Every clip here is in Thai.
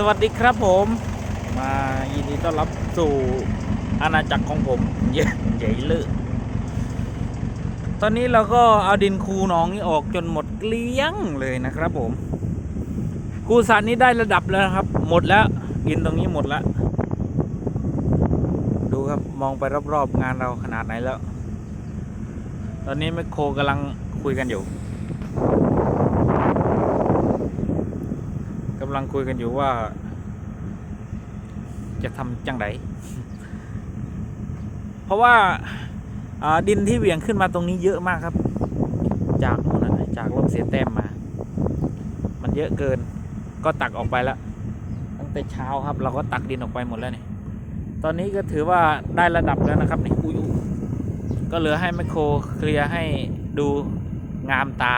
สวัสดีครับผมมายินดีต้อนรับสู่อาณาจักรของผมเย้ใหญ่เลยตอนนี้เราก็เอาดินคูหนองนี้ออกจนหมดเกลี้ยงเลยนะครับผม คูสารนี้ได้ระดับแล้วครับ หมดแล้วดินตรงนี้หมดแล้ว ดูครับมองไปรอบๆงานเราขนาดไหนแล้ว ตอนนี้แมคโครกำลังคุยกันอยู่ กำ ลังคุยกันอยู่ว่า จะทำจังไดเพราะว่าอ่าดินที่เหวี่ยงขึ้นมาตรงนี้เยอะมากครับ จากนู่นน่ะจากลมเสียแต้มมา มันเยอะเกิน ก็ตักออกไปแล้วตั้งแต่เช้าครับ เราก็ตักดินออกไปหมดแล้วนี่ตอนนี้ก็ถือว่าได้ระดับแล้วนะครับนี่อุยอุ๊ยก็เหลือให้แมคโครเคลียร์ให้ดูงามตา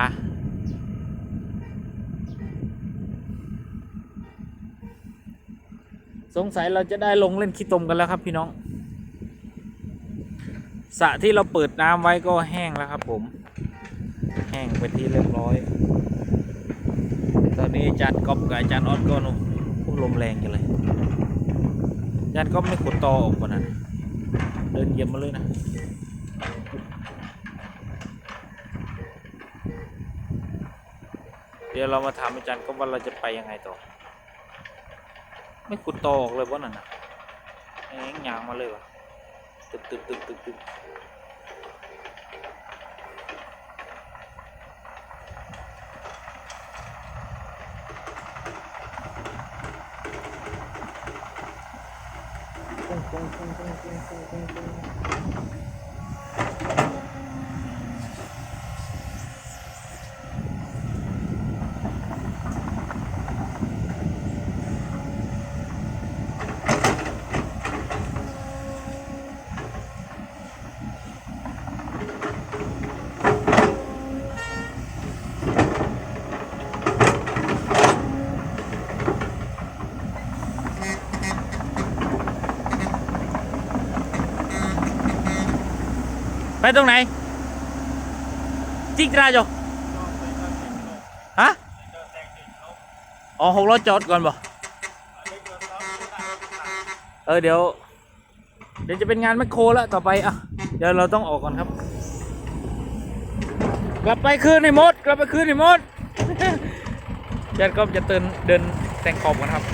สงสัยเราจะได้ลงเล่นขี้ตมกันแล้วครับพี่น้องสระที่เราเปิดน้ำไว้ก็แห้งแล้วครับผม แห้งเป็นที่เรียบร้อย ตอนนี้อาจารย์ก๊อฟกับอาจารย์ออดก็นุ่มลมแรงจังเลยอาจารย์ก๊อฟไม่ขุดตอออกก่อนนะเดินเยียบมาเลยนะเดี๋ยวเรามาถามอาจารย์ก๊อฟว่าเราจะไปยังไงต่อ ไม่ขุดตออกเลยวะนั่นนะแหงยางมาเลยวะตึกตึกตึกตึกตึก ไปตรงไหน จิกราจอฮะอ๋อหกล้อจอดก่อนบ่เออเดี๋ยว เดี๋ยวจะเป็นงานแมคโครแล้วต่อไปอะเดี๋ยวเราต้องออกก่อนครับ กลับไปคืนให้หมด กลับไปคืนให้หมดเดี๋ยวก็จะเดินเดินแต่งขอบกันครับ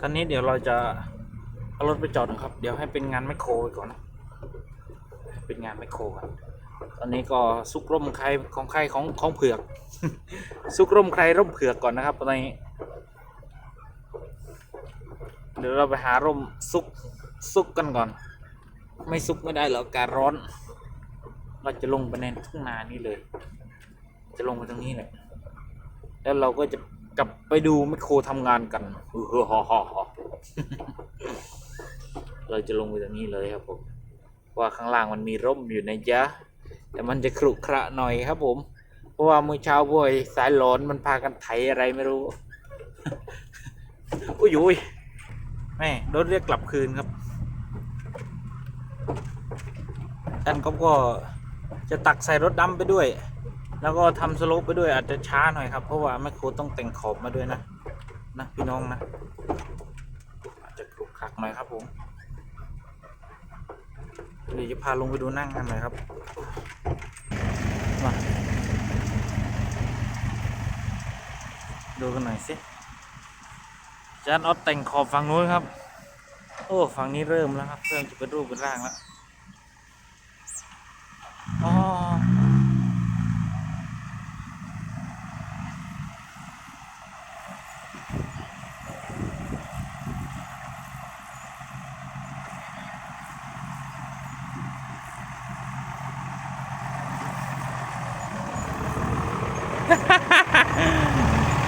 ตอนนี้เดี๋ยวเราจะเอารถไปจอดนะครับ เดี๋ยวให้เป็นงานแมคโครไปก่อนนะ เป็นงานแมโครครับตอนนี้ก็ซุกร่มใครของใครของของเผือก ซุกร่มใครร่มเผือกก่อนนะครับตอนนี้เดี๋ยวเราไปหาร่มซุกซุกกันก่อน ไม่ซุกไม่ได้หรอกกาศร้อน เราจะลงไปในทุ่งนานี้เลย จะลงไปตรงนี้แหละแล้วเราก็จะกลับไปดูแมโครทำงานกันเออฮ่าฮ่าฮ่าเราจะลงไปตรงนี้เลยครับผม ว่าข้างล่างมันมีร่มอยู่นะจ๊ะแต่มันจะขรุขระหน่อยครับผม เพราะว่าเมื่อเช้าบ่อยสายหลอนมันพากันไถอะไรไม่รู้อุ้ยอุ้ยแม่รถเรียกกลับคืนครับท่านก็ก็จะตักใส่รถดำไปด้วย แล้วก็ทำสโลปไปด้วยอาจจะช้าหน่อยครับ เพราะว่าแม่โครต้องแต่งขอบมาด้วยนะ นะพี่น้องนะ อาจจะขรุขระหน่อยครับผม เดี๋ยวจะพาลงไปดูนั่งกันหน่อยครับมาดูกันหน่อยสิจานออดแต่งขอบฝั่งนู้นครับ โอ้ฝั่งนี้เริ่มแล้วครับ เริ่มจะเป็นรูปเป็นร่างแล้วอ๋อ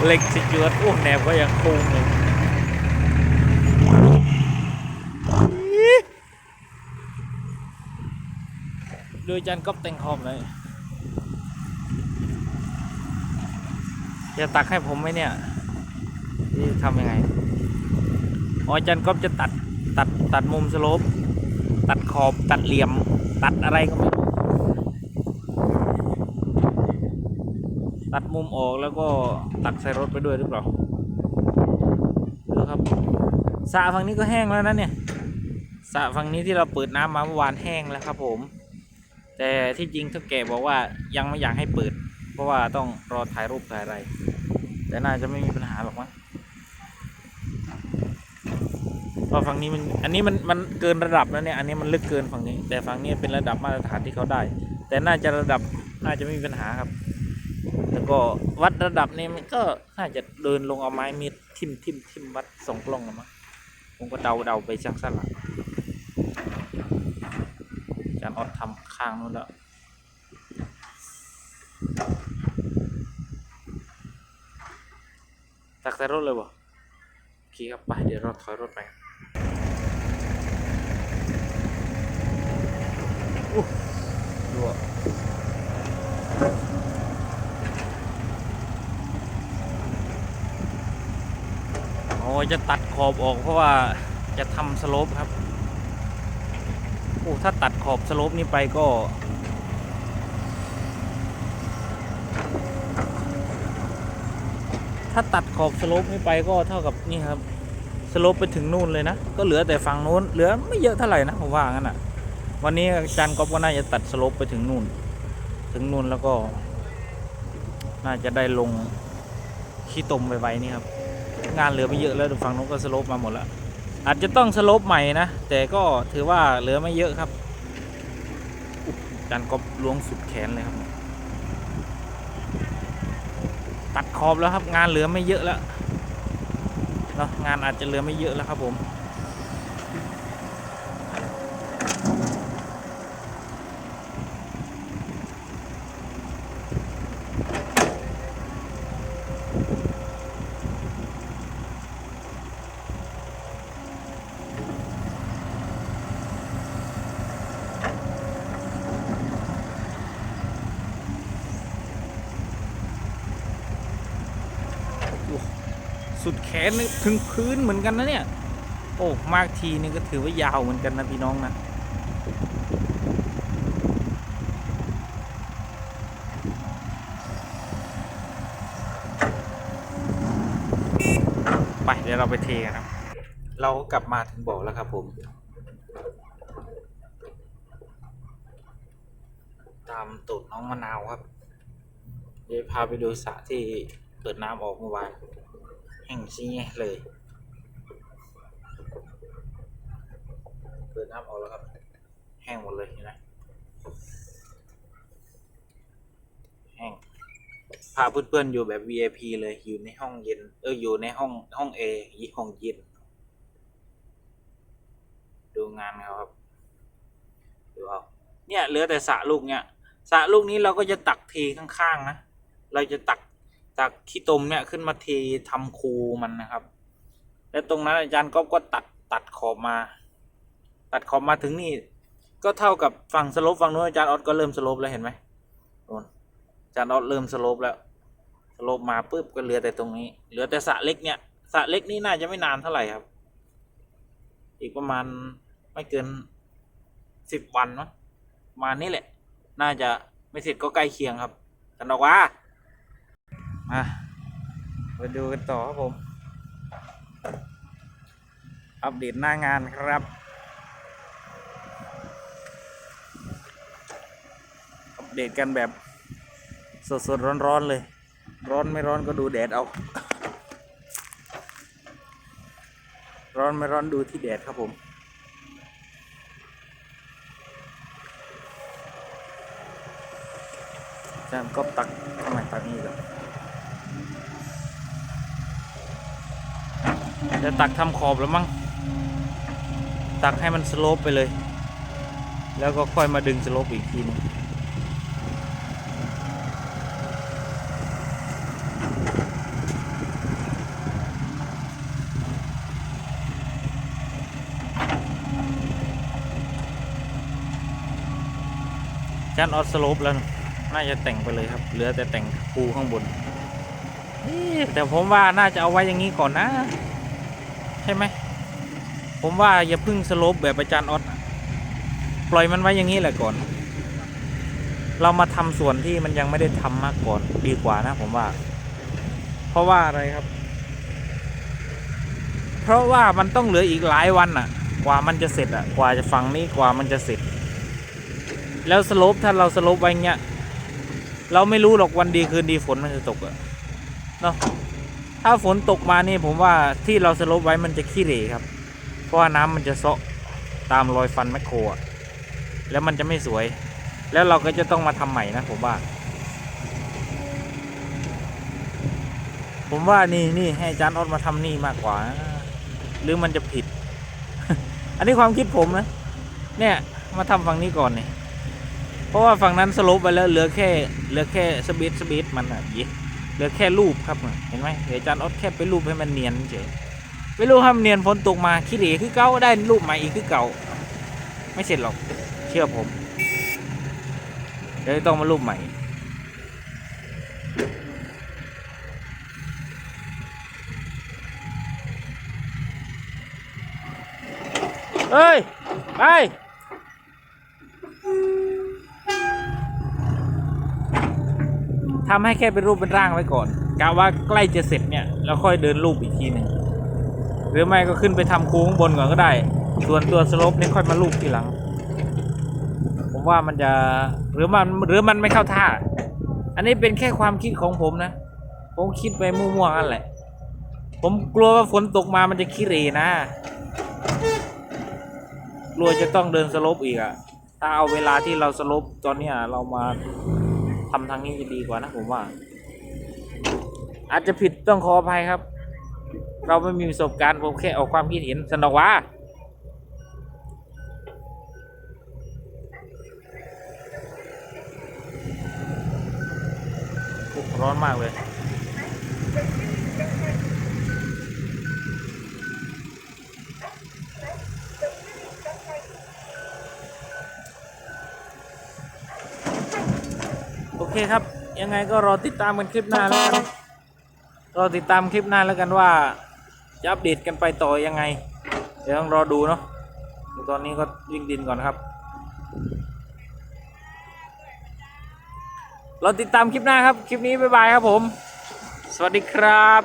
เหล็กสิจวดโอ้แนวก็ยังคงเลยดูจานก๊อฟแต่งขอบเลยจะตักให้ผมไหมเนี่ยนี่ทำยังไงอ๋ออาจันก๊อฟจะตัดตัดตัดมุมสโลปตัดขอบตัดเหลี่ยม ตัดอะไรก็ไม่ ตัดมุมออกแล้วก็ตักใส่รถไปด้วยหรือเปล่าสระฝั่งนี้ก็แห้งแล้วนะเนี่ยสระฝั่งนี้ที่เราเปิดน้ำมาเมื่อวานแห้งแล้วครับผม แต่ที่จริงท่าแก่บอกว่ายังไม่อยากให้เปิด เพราะว่าต้องรอถ่ายรูปถ่ายอะไร แต่น่าจะไม่มีปัญหาหรอกมั้งเพราะฝั่งนี้มันอันนี้มันมันเกินระดับแล้วเนี่ยอันนี้มันลึกเกินฝั่งนี้ แต่ฝั่งนี้เป็นระดับมาตรฐานที่เขาได้ แต่น่าจะระดับน่าจะไม่มีปัญหาครับ ก็วัดระดับนี้มันก็น่าจะเดินลงเอาไม้มีดทิ่มทิ่มทิ่มวัดสองกล้องละมั้งผมก็เดาเดาไปช่างสั้นละอาจารย์ออดทำข้างนู้นแล้วตักแต่รถเลยบ่โอเคครับไปเดี๋ยวเราถอยรถไปอู้ดูอะโอ้ย จะตัดขอบออกเพราะว่าจะทำสโลปครับโอ้ถ้าตัดขอบสโลปนี้ไปก็ถ้าตัดขอบสโลปนี้ไปก็เท่ากับนี่ครับสโลปไปถึงนู่นเลยนะ ก็เหลือแต่ฝั่งนู้นเหลือไม่เยอะเท่าไหร่นะผมว่างั้นอะ วันนี้อาจารย์ก๊อฟก็น่าจะตัดสโลปไปถึงนู่น ถึงนู่นแล้วก็ น่าจะได้ลงขี้ตมไวๆนี่ครับ งานเหลือไม่เยอะแล้วฝั่งนู้นก็สโลปมาหมดแล้วอาจจะต้องสโลปใหม่นะ แต่ก็ถือว่าเหลือไม่เยอะครับอุ๊ยอารย์ก๊อฟล้วงสุดแขนเลยครับ ตัดขอบแล้วครับงานเหลือไม่เยอะแล้วเนาะงานอาจจะเหลือไม่เยอะแล้วครับผม สุดแขนนี่ถึงพื้นเหมือนกันนะเนี่ย โอ้มากทีนี่ก็ถือว่ายาวเหมือนกันนะพี่น้องนะไปเดี๋ยวเราไปเทกันครับ เรากลับมาถึงบ่อแล้วครับผม ตามตูดน้องมะนาวครับ เดี๋ยวพาไปดูสระที่เปิดน้ำออกเมื่อวาน แห้งชี้เลย เปิดน้ำออกแล้วครับ แห้งหมดเลยเห็นไหมแห้ง พาเพื่อนๆอยู่แบบ VIP เลย อยู่ในห้องเย็น เออ อยู่ในห้องห้องเอยี่ห้องเย็น ดูงานเขาครับ ดูเอาเนี่ยเหลือแต่สะลูกเนี่ยสะลูกนี้เราก็จะตักเทข้างๆนะ เราจะตัก ตักขี้ตมเนี่ยขึ้นมาเททำคูมันนะครับ แล้วตรงนั้นอาจารย์ก็ก็ตัดตัดขอบมา ตัดขอบมาถึงนี่ ก็เท่ากับฝั่งสลปฝั่งนู้นอาจารย์ออดก็เริ่มสลปแล้วเห็นไหมโน่นอาจารย์ออดเริ่มสลปแล้วสลปมาปุ๊บก็เหลือแต่ตรงนี้ เหลือแต่สะเล็กเนี่ยสะเล็กนี่น่าจะไม่นานเท่าไหร่ครับ อีกประมาณไม่เกินสิบวันมั้งประมานี้แหละ น่าจะไม่เสร็จก็ใกล้เคียงครับอาจารย์บอกว่า มามาดูกันต่อครับผม อัปเดตหน้างานครับ อัปเดตกันแบบสดๆร้อนๆเลย ร้อนไม่ร้อนก็ดูแดดเอา ร้อนไม่ร้อนดูที่แดดครับผมจารย์ก็ตักทำไมตักนี่ก่อน จะตักทำขอบแล้วมั้ง ตักให้มันสโลปไปเลย แล้วก็ค่อยมาดึงสโลปอีกทีนึงจานออสโลปแล้ว น่าจะแต่งไปเลยครับ เหลือแต่แต่งภูข้างบน แต่ผมว่าน่าจะเอาไว้อย่างนี้ก่อนนะ ใช่ไหมผมว่าอย่าพึ่งสโลปแบบอาจารย์ออสปล่อยมันไว้อย่างนี้แหละก่อน เรามาทำส่วนที่มันยังไม่ได้ทำมากก่อนดีกว่านะ ผมว่า เพราะว่าอะไรครับ เพราะว่ามันต้องเหลืออีกหลายวันอะ กว่ามันจะเสร็จอะ กว่าจะฝั่งนี้กว่ามันจะเสร็จ แล้วสโลปถ้าเราสโลปไว้เงี้ยเราไม่รู้หรอกวันดีคืนดีฝนมันจะตกอะเนาะ ถ้าฝนตกมานี่ผมว่าที่เราสลปไว้มันจะขี้เหร่ครับ เพราะว่าน้ำมันจะเซาะตามรอยฟันแมคโครแล้วมันจะไม่สวย แล้วเราก็จะต้องมาทำใหม่นะผมว่า ผมว่านี่นี่ให้อาจารย์ออดมาทำนี่มากกว่า หรือมันจะผิด อันนี้ความคิดผมนะ เนี่ยมาทำฝั่งนี้ก่อนเนี่ยเพราะว่าฝั่งนั้นสลปไปแล้วเหลือแค่เหลือแค่สบีดสบีดมันอะยี่ เหลือแค่รูปครับเห็นไหมเดี๋ยวอาจารย์ออดแค่ไปรูปให้มันเนียนเฉยไม่รู้ให้มันเนียนฝนตกมาขี้เหร่คือเก่าได้รูปใหม่อีกคือเก่า ไม่เสร็จหรอกเชื่อผมเดี๋ยวต้องมารูปใหม่เฮ้ย ไป ทำให้แค่เป็นรูปเป็นร่างไว้ก่อนกะว่าใกล้จะเสร็จเนี่ยแล้วค่อยเดินรูปอีกทีหนึ่งหรือไม่ก็ขึ้นไปทำโค้งบนก่อนก็ได้ ส่วนตัวสโลปเนี่ยค่อยมารูปทีหลัง ผมว่ามันจะหรือมันหรือมันไม่เข้าท่า อันนี้เป็นแค่ความคิดของผมนะ ผมคิดไปมั่วๆกันแหละ ผมกลัวว่าฝนตกมามันจะขี้เรนะกลัวจะต้องเดินสโลปอีกอะถ้าเอาเวลาที่เราสโลปตอนเนี้ยเรามา ทำทางนี้จะดีกว่านะผมว่า อาจจะผิดต้องขออภัยครับ เราไม่มีประสบการณ์ผมแค่ออกความคิดเห็นสนอกว่าร้อนมากเลย เคครับ ยังไงก็รอติดตามกันคลิปหน้าแล้วกันรอติดตามคลิปหน้าแล้วกันว่าจะอัปเดตกันไปต่อยังไง เดี๋ยวต้องรอดูเนาะตอนนี้ก็วิ่งดินก่อนครับรอติดตามคลิปหน้าครับ คลิปนี้บ๊ายบายครับผม สวัสดีครับ